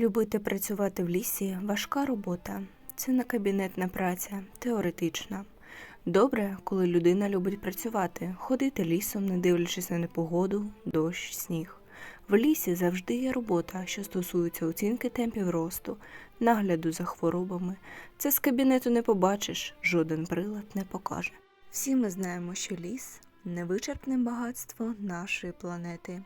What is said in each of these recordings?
Любити працювати в лісі важка робота. Це не кабінетна праця, теоретична. Добре, коли людина любить працювати, ходити лісом, не дивлячись на непогоду, дощ, сніг. В лісі завжди є робота, що стосується оцінки темпів росту, нагляду за хворобами. Це з кабінету не побачиш, жоден прилад не покаже. Всі ми знаємо, що ліс невичерпне багатство нашої планети.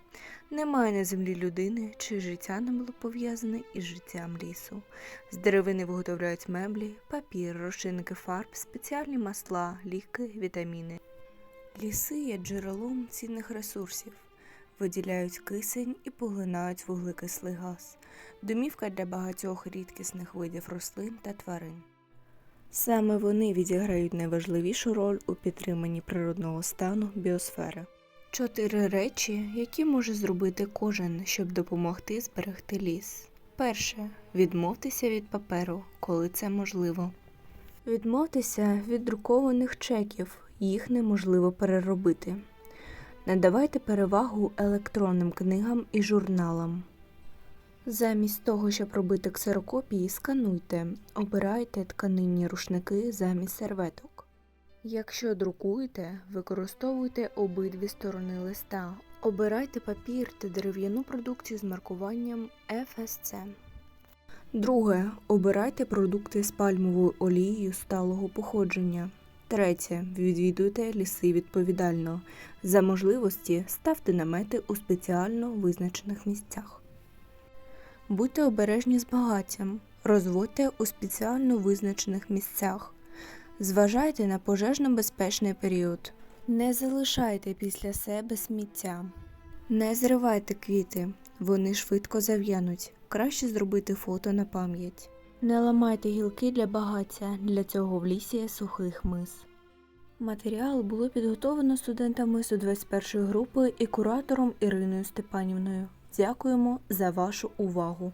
Немає на землі людини, чиє життя не було пов'язане із життям лісу. З деревини виготовляють меблі, папір, розчинники фарб, спеціальні масла, ліки, вітаміни. Ліси є джерелом цінних ресурсів, виділяють кисень і поглинають вуглекислий газ, домівка для багатьох рідкісних видів рослин та тварин. Саме вони відіграють найважливішу роль у підтриманні природного стану біосфери. Чотири речі, які може зробити кожен, щоб допомогти зберегти ліс. Перше відмовтеся від паперу, коли це можливо. Відмовтеся від друкованих чеків, їх неможливо переробити. Надавайте перевагу електронним книгам і журналам. Замість того, щоб робити ксерокопії, скануйте, обирайте тканинні рушники замість серветок. Якщо друкуєте, використовуйте обидві сторони листа. Обирайте папір та дерев'яну продукцію з маркуванням FSC. Друге. Обирайте продукти з пальмовою олією сталого походження. Третє. Відвідуйте ліси відповідально. За можливості ставте намети у спеціально визначених місцях. Будьте обережні з багаттям, розводьте у спеціально визначених місцях. Зважайте на пожежно-безпечний період. Не залишайте після себе сміття. Не зривайте квіти, вони швидко зав'януть. Краще зробити фото на пам'ять. Не ламайте гілки для багаття, для цього в лісі є сухий хмиз. Матеріал було підготовлено студентами 121 групи і куратором Іриною Степанівною. Дякуємо за вашу увагу!